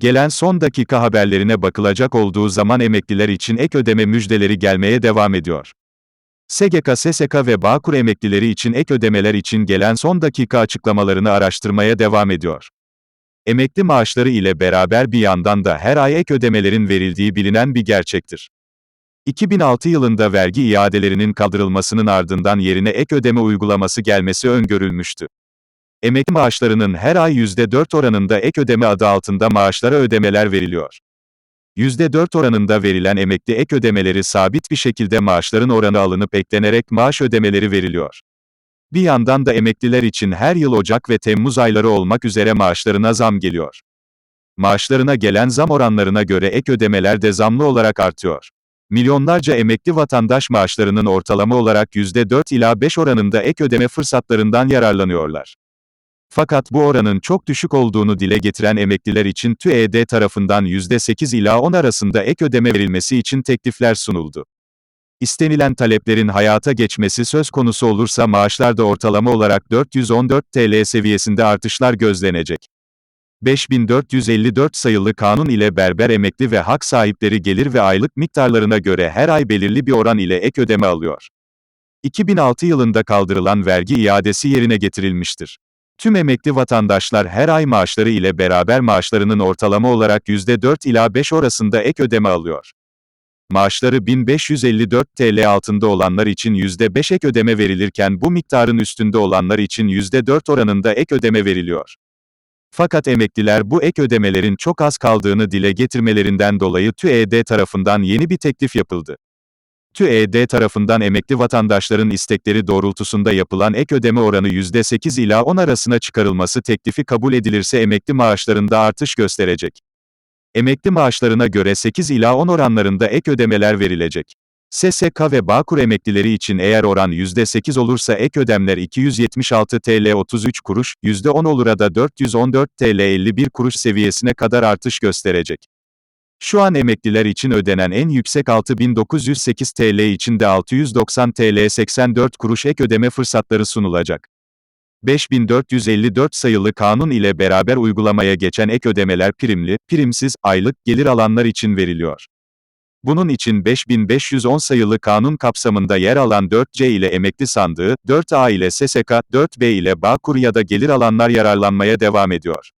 Gelen son dakika haberlerine bakılacak olduğu zaman emekliler için ek ödeme müjdeleri gelmeye devam ediyor. SGK, SSK ve Bağkur emeklileri için ek ödemeler için gelen son dakika açıklamalarını araştırmaya devam ediyor. Emekli maaşları ile beraber bir yandan da her ay ek ödemelerin verildiği bilinen bir gerçektir. 2006 yılında vergi iadelerinin kaldırılmasının ardından yerine ek ödeme uygulaması gelmesi öngörülmüştü. Emekli maaşlarının her ay %4 oranında ek ödeme adı altında maaşlara ödemeler veriliyor. %4 oranında verilen emekli ek ödemeleri sabit bir şekilde maaşların oranı alınıp eklenerek maaş ödemeleri veriliyor. Bir yandan da emekliler için her yıl Ocak ve Temmuz ayları olmak üzere maaşlarına zam geliyor. Maaşlarına gelen zam oranlarına göre ek ödemeler de zamlı olarak artıyor. Milyonlarca emekli vatandaş maaşlarının ortalama olarak %4 ila 5 oranında ek ödeme fırsatlarından yararlanıyorlar. Fakat bu oranın çok düşük olduğunu dile getiren emekliler için TÜED tarafından %8 ila 10 arasında ek ödeme verilmesi için teklifler sunuldu. İstenilen taleplerin hayata geçmesi söz konusu olursa maaşlarda ortalama olarak 414 TL seviyesinde artışlar gözlenecek. 5454 sayılı kanun ile berber emekli ve hak sahipleri gelir ve aylık miktarlarına göre her ay belirli bir oran ile ek ödeme alıyor. 2006 yılında kaldırılan vergi iadesi yerine getirilmiştir. Tüm emekli vatandaşlar her ay maaşları ile beraber maaşlarının ortalama olarak %4 ila 5 arasında ek ödeme alıyor. Maaşları 1554 TL altında olanlar için %5 ek ödeme verilirken bu miktarın üstünde olanlar için %4 oranında ek ödeme veriliyor. Fakat emekliler bu ek ödemelerin çok az kaldığını dile getirmelerinden dolayı TÜED tarafından yeni bir teklif yapıldı. TÜED tarafından emekli vatandaşların istekleri doğrultusunda yapılan ek ödeme oranı %8 ila 10 arasına çıkarılması teklifi kabul edilirse emekli maaşlarında artış gösterecek. Emekli maaşlarına göre 8 ila 10 oranlarında ek ödemeler verilecek. SSK ve Bağkur emeklileri için eğer oran %8 olursa ek ödemler 276 TL 33 kuruş, %10 olura da 414 TL 51 kuruş seviyesine kadar artış gösterecek. Şu an emekliler için ödenen en yüksek 6908 TL için de 690 TL 84 kuruş ek ödeme fırsatları sunulacak. 5454 sayılı kanun ile beraber uygulamaya geçen ek ödemeler primli, primsiz, aylık gelir alanlar için veriliyor. Bunun için 5510 sayılı kanun kapsamında yer alan 4C ile emekli sandığı, 4A ile SSK, 4B ile Bağkur ya da gelir alanlar yararlanmaya devam ediyor.